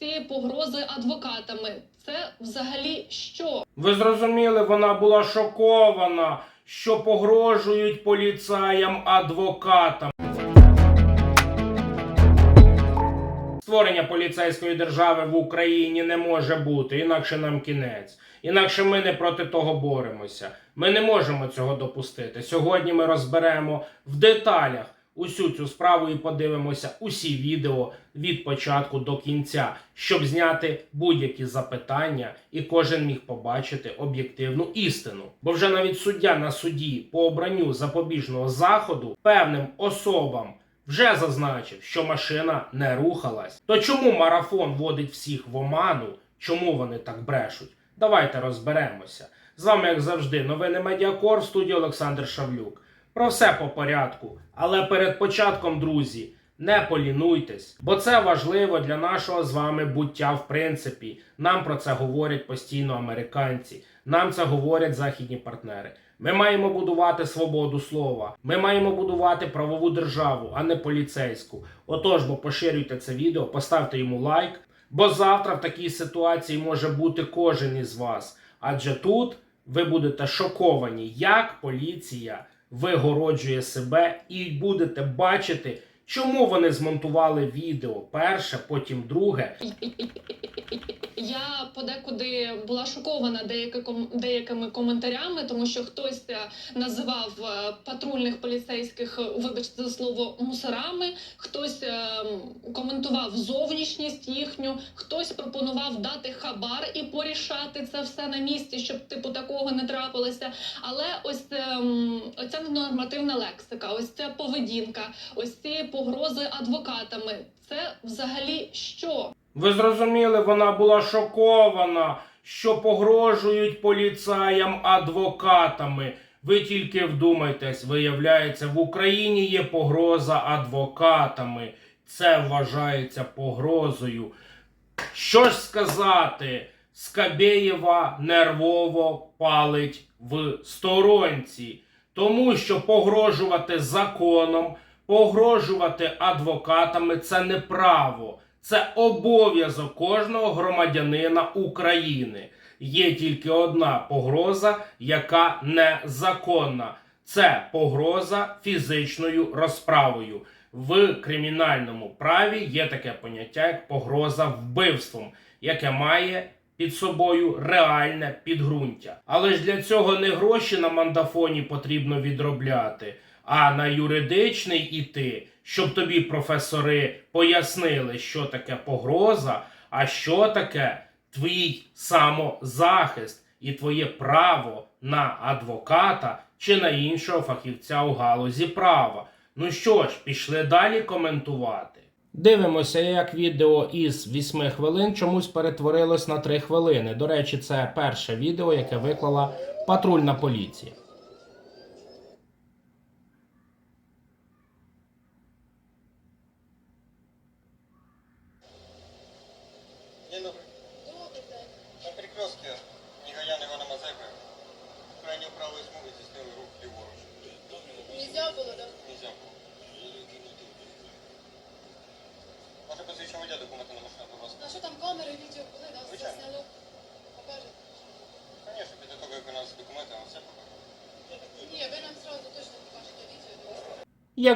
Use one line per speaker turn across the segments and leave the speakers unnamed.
ці погрози адвокатами. Це взагалі що?
Ви зрозуміли, вона була шокована, що погрожують поліцаям адвокатам. Створення поліцейської держави в Україні не може бути, інакше нам кінець. Інакше ми не проти того боремося. Ми не можемо цього допустити. Сьогодні ми розберемо в деталях усю цю справу і подивимося усі відео від початку до кінця, щоб зняти будь-які запитання, і кожен міг побачити об'єктивну істину. Бо вже навіть суддя на суді по обранню запобіжного заходу певним особам вже зазначив, що машина не рухалась. То чому марафон водить всіх в оману? Чому вони так брешуть? Давайте розберемося. З вами, як завжди, новини Медіакор в студії Олександр Шавлюк. Про все по порядку. Але перед початком, друзі, не полінуйтесь, бо це важливо для нашого з вами буття в принципі. Нам про це говорять постійно американці, нам це говорять західні партнери. Ми маємо будувати свободу слова. Ми маємо будувати правову державу, а не поліцейську. Отож, бо поширюйте це відео, поставте йому лайк. Бо завтра в такій ситуації може бути кожен із вас. Адже тут ви будете шоковані, як поліція вигороджує себе, і будете бачити, чому вони змонтували відео перше, потім друге,
Я подекуди була шокована деяки деякими коментарями, тому що хтось е, називав е, патрульних поліцейських, вибачте за слово, мусорами, хтось е, коментував зовнішність їхню, хтось пропонував дати хабар і порішати це все на місці, щоб типу такого не трапилося. Але ось ем, оця ненормативна лексика, ось ця поведінка, ось ці погрози адвокатами. Це взагалі що?
Ви зрозуміли, вона була шокована, що погрожують поліцаям адвокатами. Ви тільки вдумайтесь, виявляється, в Україні є погроза адвокатами. Це вважається погрозою. Що ж сказати? Скабєєва нервово палить в сторонці, тому що погрожувати законом, погрожувати адвокатами це не право. Це обов'язок кожного громадянина України. Є тільки одна погроза, яка незаконна. Це погроза фізичною розправою. В кримінальному праві є таке поняття, як погроза вбивством, яке має під собою реальне підґрунтя. Але ж для цього не гроші на мандафоні потрібно відробляти, а на юридичний іти, щоб тобі професори пояснили, що таке погроза, а що таке твій самозахист і твоє право на адвоката чи на іншого фахівця у галузі права. Ну що ж, пішли далі коментувати. Дивимося, як відео із 8 хвилин чомусь перетворилось на 3 хвилини. До речі, це перше відео, яке виклала патрульна поліція.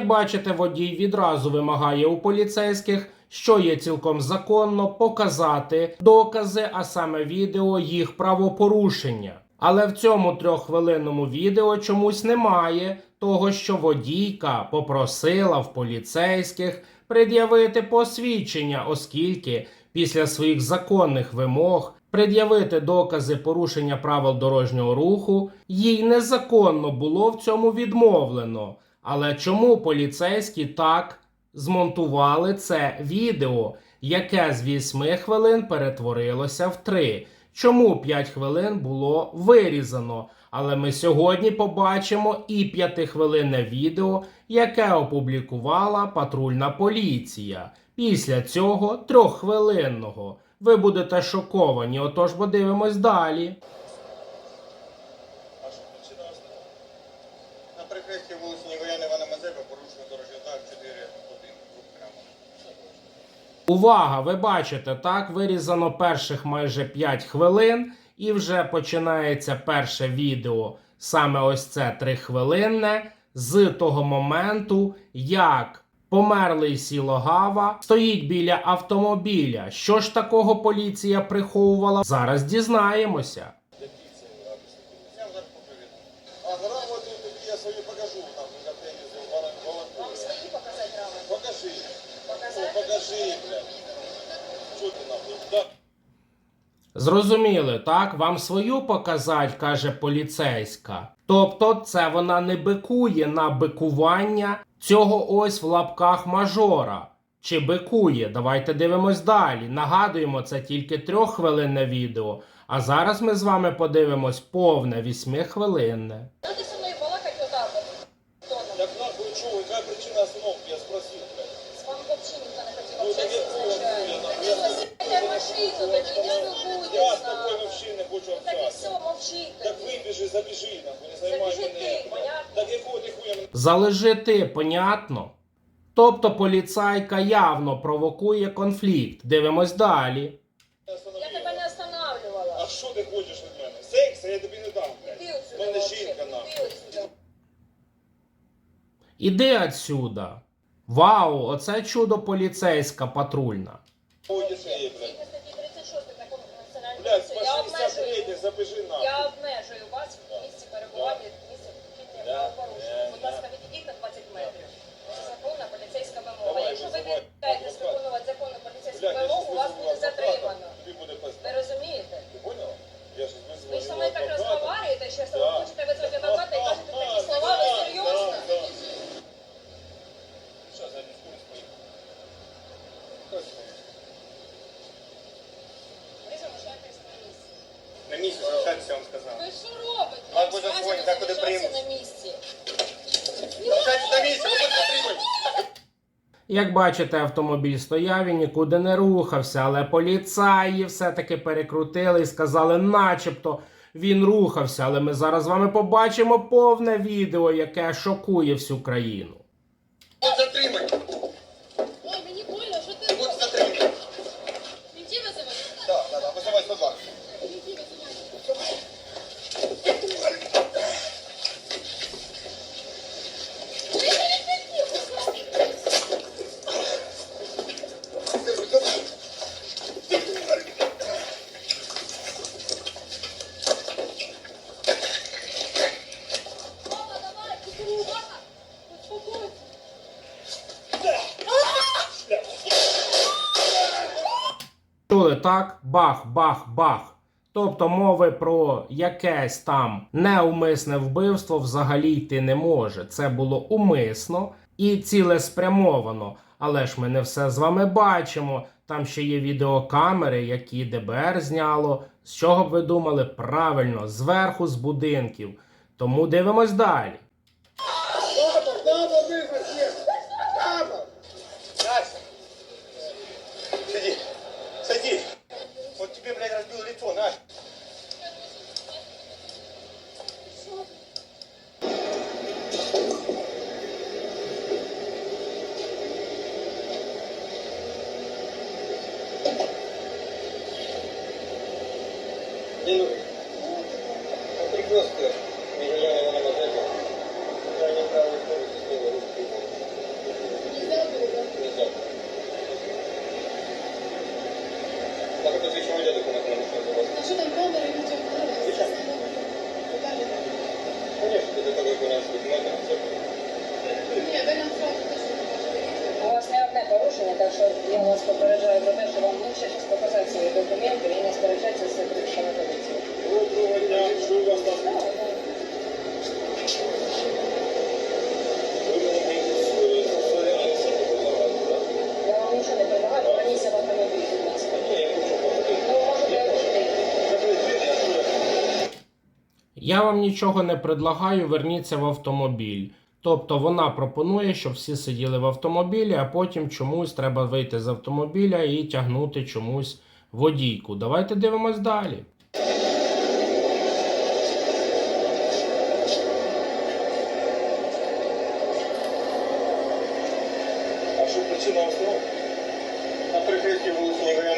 Бачите, водій відразу вимагає у поліцейських, що є цілком законно, показати докази, а саме відео їх правопорушення. Але в цьому трьоххвилинному відео чомусь немає того, що водійка попросила в поліцейських пред'явити посвідчення, оскільки після своїх законних вимог пред'явити докази порушення правил дорожнього руху їй незаконно було в цьому відмовлено. Але чому поліцейські так змонтували це відео, яке з 8 хвилин перетворилося в 3? Чому 5 хвилин було вирізано? Але ми сьогодні побачимо і п'ятихвилинне відео, яке опублікувала патрульна поліція. Після цього трьоххвилинного. Ви будете шоковані, отож подивимось далі. Увага! Ви бачите, так вирізано перших майже 5 хвилин, і вже починається перше відео. Саме ось це 3 хвилинне з того моменту, як померлий сілогава стоїть біля автомобіля. Що ж такого поліція приховувала? Зараз дізнаємося.
Я вам зараз поприведу. А грамоту тобі я свою покажу, там, на тенісу,
Вам
волонтеру.
свої показати грамоти?
Покажи. Ну,
Показати?
покажи, блядь. Що ти нахуй? Да.
Зрозуміли, так? Вам свою показать, каже поліцейська. Тобто, це вона не бикує на бикування цього ось в лапках мажора. Чи бикує? Давайте дивимось далі. Нагадуємо, це тільки трьоххвилинне відео. А зараз ми з вами подивимось повне вісьмихвилинне.
Надо
Я
з
тобою вообще не хочу общатися. Так вибіжи, забіжи, нахуй, не займай мене.
понятно?
Так якого ти хуя мене?
Залежи ти, понятно? Тобто поліцайка явно провокує конфлікт. Дивимось далі.
Я тебе не останавливала.
А що ти хочеш від мене? Секса я тобі не дам, блядь.
Іди
мене жінка, нахуй.
Іди отсюда.
Іди отсюда. Вау, оце чудо поліцейська патрульна.
Ой, дітей, блядь.
Згідно статті 36 закону про національну
Блядь, по 63
обмежую,
забіжи нахуй.
я обмежую вас в місці перебування, в місці вчинення
Да.
правопорушення.
Да,
Будь
да.
ласка, відійдіть на 20 метрів. Це законна поліцейська вимога.
Давай,
Якщо ви
визивай.
відмовляєтесь виконувати законну поліцейську
Блядь, я
вимогу,
щас
вас
визову
буде
адвоката,
затримано.
Тобі буде
Ви
пизда.
розумієте?
Ти поняла? Я щас визову
Ви ж со
його
мною так
адвоката.
розмовляєте, що
Да.
ви хочете визвати адвоката і кажете
А,
такі
а,
слова, ви
да,
серйозно?
да, да. Щас, я не скоро спою. Ось.
Ви залишаєтесь на місці.
На місці залишайтеся, я вам сказав.
Ви що робите?
Вам
Вам
буде
сказано
дзвонити, так куди
залишатися
приймуть.
на місці.
Залишайтеся на місці, ви будете затримані.
Як бачите, автомобіль стояв і нікуди не рухався, але поліцаї все-таки перекрутили і сказали, начебто він рухався. Але ми зараз з вами побачимо повне відео, яке шокує всю країну.
Будуть затримані.
Ой, мені больно, що ти
Будуть
робиш?
затримані.
Мені визивати?
Так, так, так, визивай 102.
Мені визивати. Мама, давай, мама, успокойся.
Чули так? Бах, бах, бах. Тобто мови про якесь там неумисне вбивство взагалі йти не може. Це було умисно і цілеспрямовано. Але ж ми не все з вами бачимо. Там ще є відеокамери, які ДБР зняло. З чого б ви думали? Правильно, зверху з будинків. Тому дивимось далі.
Конечно, это такой у нас все.
Ні, ви нам сразу.
У вас не одне порушення, так що я вас попереджаю про те, що вам лучше сейчас показати свої документи і не сперечатися з секретарем поліції.
Доброго дня, що у вас там?
Я вам нічого не предлагаю,
верніться в автомобіль. Тобто вона пропонує, щоб всі сиділи в автомобілі, а потім чомусь треба вийти з автомобіля і тягнути чомусь водійку. Давайте дивимось далі.
А що причина остановки? Наприклад,
обоснуйте,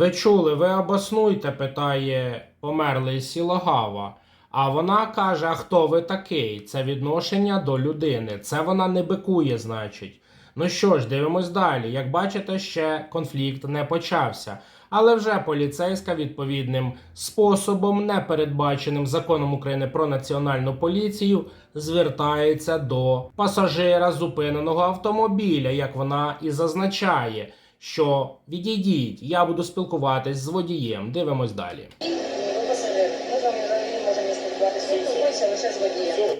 Ви
чули, ви обоснуйте, питає померлий Сілогава. А вона каже: А хто ви такий? Це відношення до людини. Це вона не бикує, значить. Ну що ж, дивимось далі. Як бачите, ще конфлікт не почався. Але вже поліцейська відповідним способом, не передбаченим законом України про національну поліцію, звертається до пасажира зупиненого автомобіля, як вона і зазначає, що відійдіть, я буду спілкуватись з водієм. Дивимось далі.
Ви пасажир. Ми можемо спілкуватися. З водієм.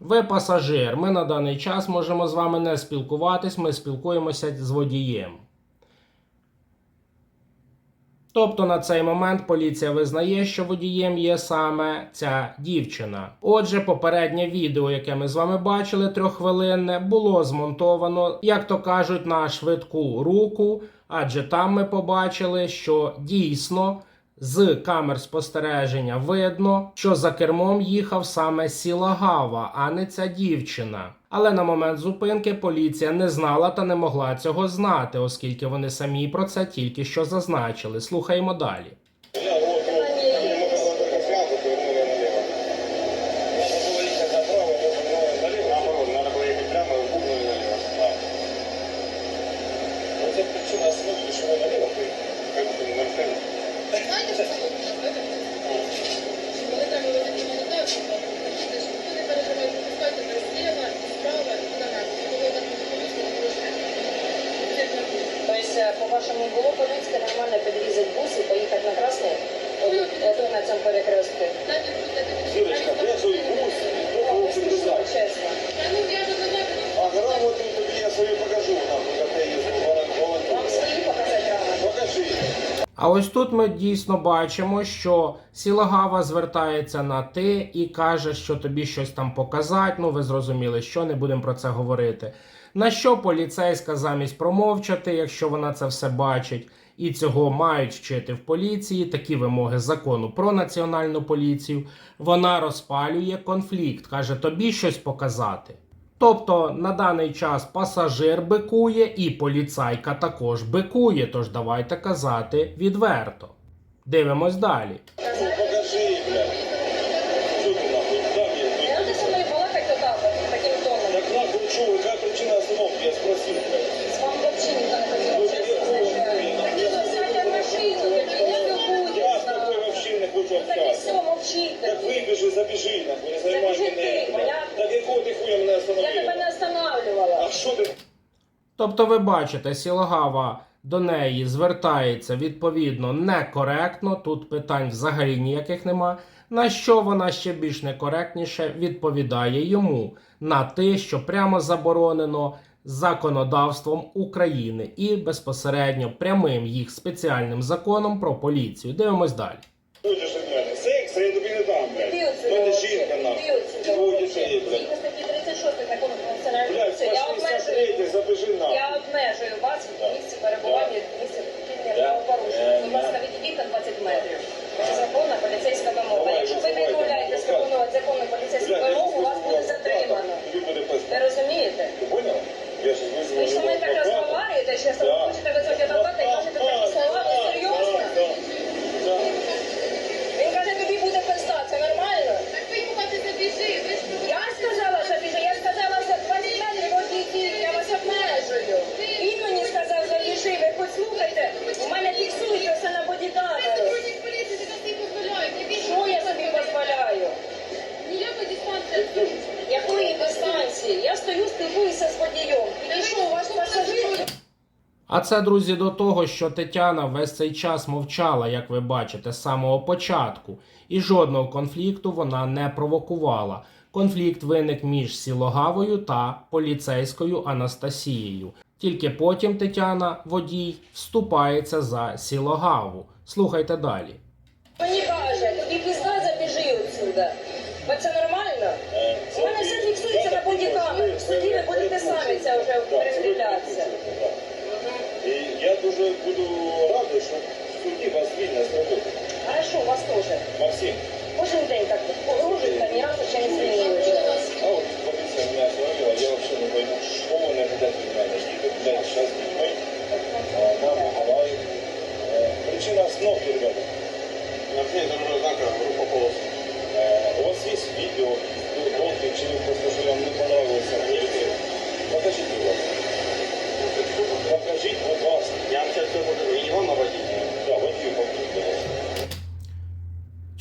Ви пасажир. Ми на даний час можемо з вами не спілкуватись, ми спілкуємося з водієм. Тобто на цей момент поліція визнає, що водієм є саме ця дівчина. Отже, попереднє відео, яке ми з вами бачили, трьоххвилинне, було змонтовано, як то кажуть, на швидку руку, адже там ми побачили, що дійсно з камер спостереження видно, що за кермом їхав саме Сілагава, а не ця дівчина. Але на момент зупинки поліція не знала та не могла цього знати, оскільки вони самі про це тільки що зазначили. Слухаємо далі. Ось тут ми дійсно бачимо, що Сілагава звертається на ти і каже, що тобі щось там показати. Ну, ви зрозуміли, що не будемо про це говорити. На що поліцейська замість промовчати, якщо вона це все бачить, і цього мають вчити в поліції, такі вимоги закону про національну поліцію. Вона розпалює конфлікт, каже, тобі щось показати. Тобто на даний час пасажир бикує і поліцайка також бикує, тож давайте казати відверто. Дивимось далі. Тобто, ви бачите, Сілагава до неї звертається відповідно некоректно. Тут питань взагалі ніяких нема. На що вона ще більш некоректніше відповідає йому на те, що прямо заборонено законодавством України і безпосередньо прямим їх спеціальним законом про поліцію. Дивимось далі.
Хочеш від мене? Секс я тобі не дам, блядь.
Іди
У мене
отсюди.
жінка,
Іди
нахуй.
отсюди.
Двоє дітей, блядь.
Згідно статті 36 закону про національну
Блядь,
поліцію, я
пошли
обмежую,
смотреть, нам.
я обмежую вас в місці перебування, в місці вчинення
Да.
правопорушення. Будь
Е,
ласка, відійдіть на 20 метрів. Це законна поліцейська вимога. Якщо ви
не
відмовляєтесь виконувати законну поліцейську вимогу, вас буде затримано. Ви розумієте? Ви що ви так розмовляєте, що ви хочете високі адвоката і можете такі слова, ви серйозно?
Да, да.
Він каже, тобі буде пизда, це нормально?
Так ви куди забіжи, ви ж
Я сказала, що біжи, я сказала, за 20 метрів відійдіть, я вас обмежую. Він мені сказав, забіжи, ви хоч слухайте, у мене фіксується все на
Ви
бодікамеру.
сотрудник поліції, ви собі дозволяєте. Ви
Що я собі дозволяю?
Ніяка дистанція.
Якої дистанції? Я стою, спілкуюся з водієм. Підійшов ваш пасажир.
Це, друзі, до того, що Тетяна весь цей час мовчала, як ви бачите, з самого початку, і жодного конфлікту вона не провокувала. Конфлікт виник між Сілогавою та поліцейською Анастасією. Тільки потім Тетяна, водій, вступається за Сілогаву. Слухайте далі.
Мені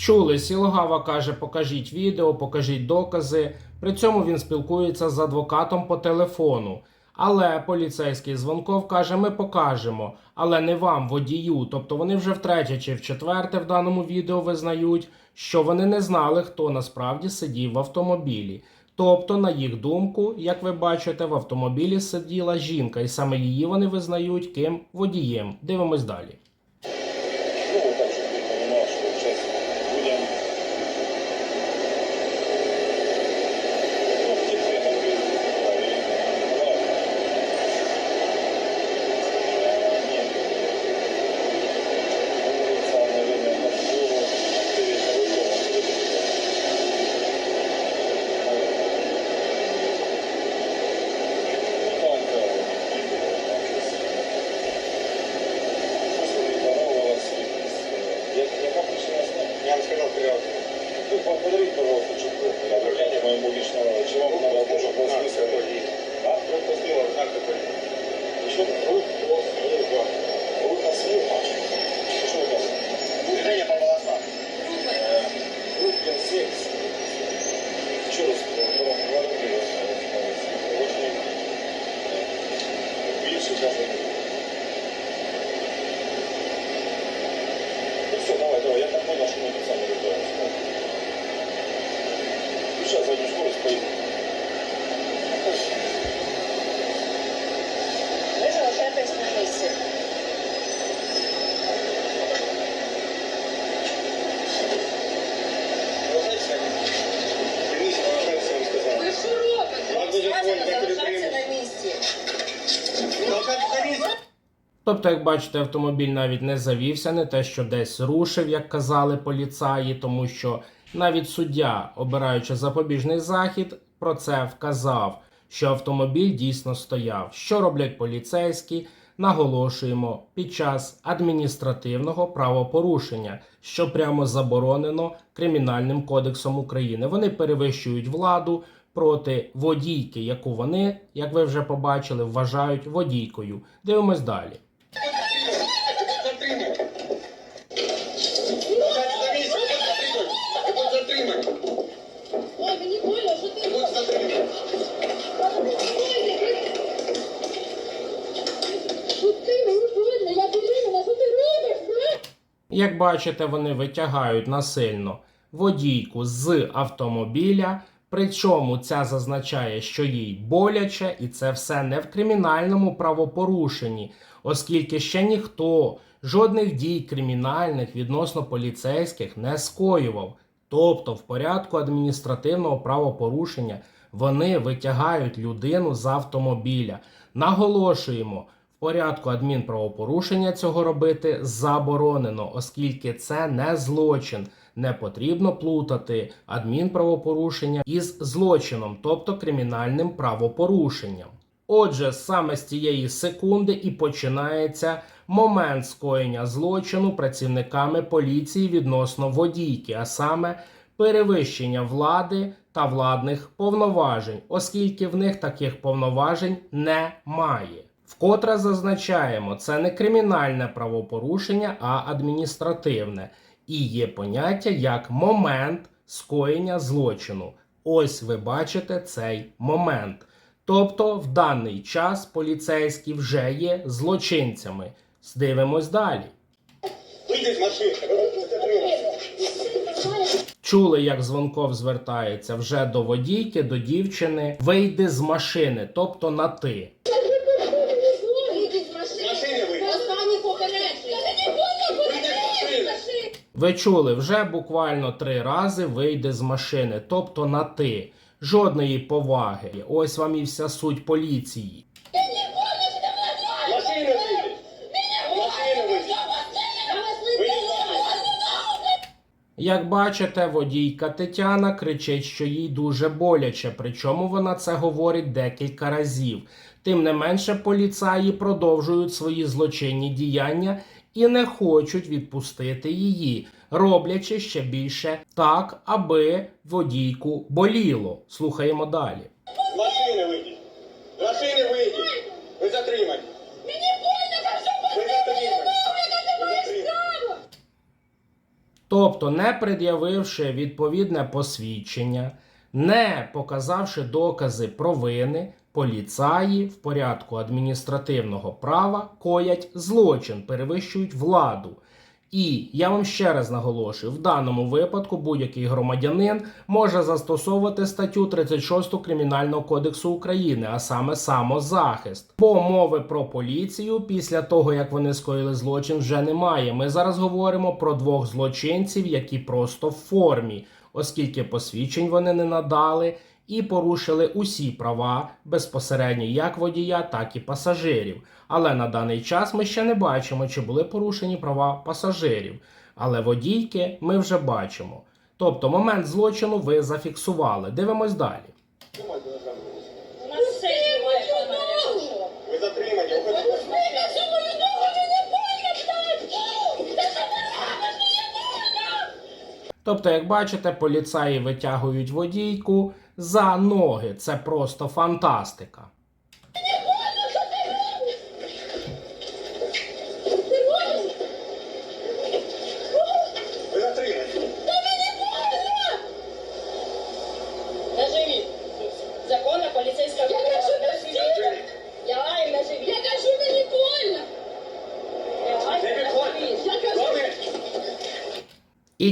Чули, Сілогава каже, покажіть відео, покажіть докази. При цьому він спілкується з адвокатом по телефону. Але поліцейський Звонков каже, ми покажемо, але не вам, водію. Тобто вони вже втретє чи вчетверте в даному відео визнають, що вони не знали, хто насправді сидів в автомобілі. Тобто, на їх думку, як ви бачите, в автомобілі сиділа жінка, і саме її вони визнають ким водієм. Дивимось далі.
Сказав.
Ну, подарите, пожалуйста, чеку обращение моему личному врачу. Вам надо тоже
после.
А? Рук, слива.
Тобто, як бачите, автомобіль навіть не завівся, не те, що десь рушив, як казали поліцаї, тому що навіть суддя, обираючи запобіжний захід, про це вказав, що автомобіль дійсно стояв. Що роблять поліцейські? Наголошуємо під час адміністративного правопорушення, що прямо заборонено Кримінальним кодексом України. Вони перевищують владу проти водійки, яку вони, як ви вже побачили, вважають водійкою. Дивимось далі. Як бачите, вони витягають насильно водійку з автомобіля. Причому ця зазначає, що їй боляче, і це все не в кримінальному правопорушенні, оскільки ще ніхто жодних дій кримінальних відносно поліцейських не скоював. Тобто, в порядку адміністративного правопорушення вони витягають людину з автомобіля. Наголошуємо, порядку адмінправопорушення цього робити заборонено, оскільки це не злочин. Не потрібно плутати адмінправопорушення із злочином, тобто кримінальним правопорушенням. Отже, саме з цієї секунди і починається момент скоєння злочину працівниками поліції відносно водійки, а саме перевищення влади та владних повноважень, оскільки в них таких повноважень немає. Вкотре зазначаємо, це не кримінальне правопорушення, а адміністративне, і є поняття як момент скоєння злочину. Ось ви бачите цей момент. Тобто в даний час поліцейські вже є злочинцями. Здивимось далі.
Вийди з машини.
Чули, як Звонков звертається вже до водійки, до дівчини. Вийди з машини, тобто на ти.
Вийдіть з машини.
Машини вийди.
Останні попередження. Та мені больно,
Вийди з машини.
Ви чули вже буквально три рази вийде з машини, тобто на ти. Жодної поваги. Ось вам і вся суть поліції. Як бачите, водійка Тетяна кричить, що їй дуже боляче, причому вона це говорить декілька разів. Тим не менше, поліцаї продовжують свої злочинні діяння і не хочуть відпустити її, роблячи ще більше так, аби водійку боліло. Слухаємо далі.
З машини вийдіть. З машини вийдіть. Ви затримані. Мені больно, затримані. Затримані.
Тобто, не пред'явивши відповідне посвідчення, не показавши докази провини, поліцаї в порядку адміністративного права коять злочин, перевищують владу. І я вам ще раз наголошую: в даному випадку будь-який громадянин може застосовувати статтю 36 Кримінального кодексу України, а саме самозахист. Бо мови про поліцію після того, як вони скоїли злочин, вже немає. Ми зараз говоримо про двох злочинців, які просто в формі, оскільки посвідчень вони не надали і порушили усі права безпосередньо як водія, так і пасажирів. Але на даний час ми ще не бачимо, чи були порушені права пасажирів. Але водійки ми вже бачимо. Тобто момент злочину ви зафіксували. Дивимось далі.
Ви затримані.
Тобто, як бачите, поліцаї витягують водійку за ноги. Це просто фантастика.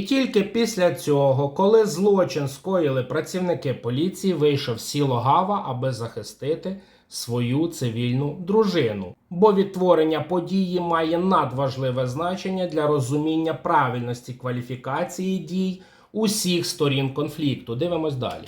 Тільки після цього, коли злочин скоїли працівники поліції, вийшов сіло Гава, аби захистити свою цивільну дружину. Бо відтворення події має надважливе значення для розуміння правильності кваліфікації дій усіх сторін конфлікту. Дивимось далі.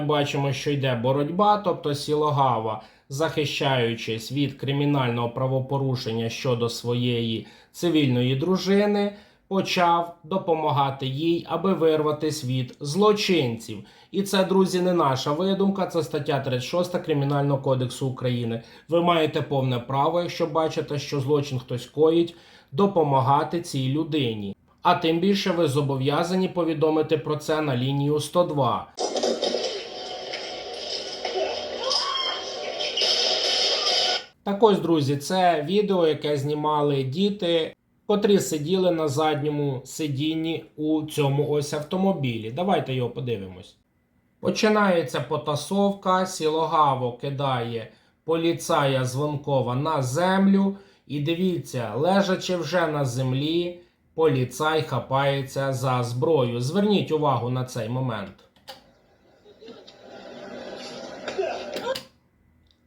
Бачимо, що йде боротьба, тобто Сілогава, захищаючись від кримінального правопорушення щодо своєї цивільної дружини, почав допомагати їй, аби вирватися від злочинців. І це, друзі, не наша видумка, це стаття 36 Кримінального кодексу України. Ви маєте повне право, якщо бачите, що злочин хтось коїть, допомагати цій людині. А тим більше ви зобов'язані повідомити про це на лінію 102. Так ось, друзі, це відео, яке знімали діти, котрі сиділи на задньому сидінні у цьому ось автомобілі. Давайте його подивимось. Починається потасовка, сілогаво кидає поліцая Звонкова на землю. І дивіться, лежачи вже на землі, поліцай хапається за зброю. Зверніть увагу на цей момент.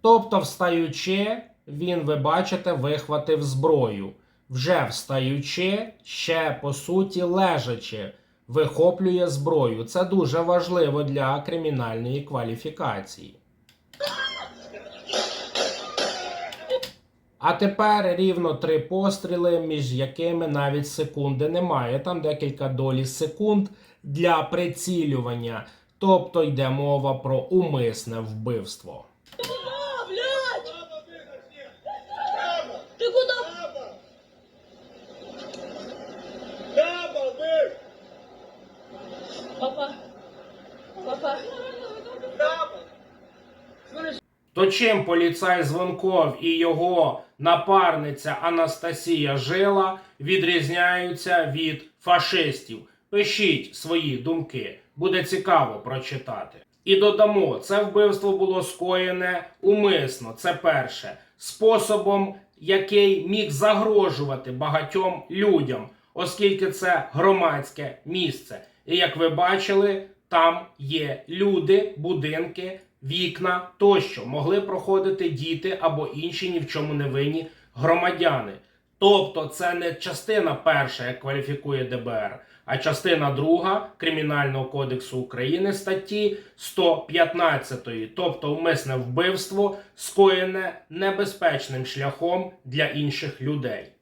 Тобто, встаючи, він, ви бачите, вихватив зброю. Вже встаючи, ще по суті лежачи, вихоплює зброю. Це дуже важливо для кримінальної кваліфікації. А тепер рівно три постріли, між якими навіть секунди немає. Там декілька долі секунд для прицілювання. Тобто йде мова про умисне вбивство. То чим поліцай Звонков і його напарниця Анастасія Жила відрізняються від фашистів? Пишіть свої думки, буде цікаво прочитати. І додамо, це вбивство було скоєне умисно. Це перше, способом, який міг загрожувати багатьом людям, оскільки це громадське місце. І як ви бачили, там є люди, будинки, вікна тощо могли проходити діти або інші ні в чому не винні громадяни. Тобто, це не частина перша, як кваліфікує ДБР, а частина друга Кримінального кодексу України статті 115, тобто умисне вбивство, скоєне небезпечним шляхом для інших людей.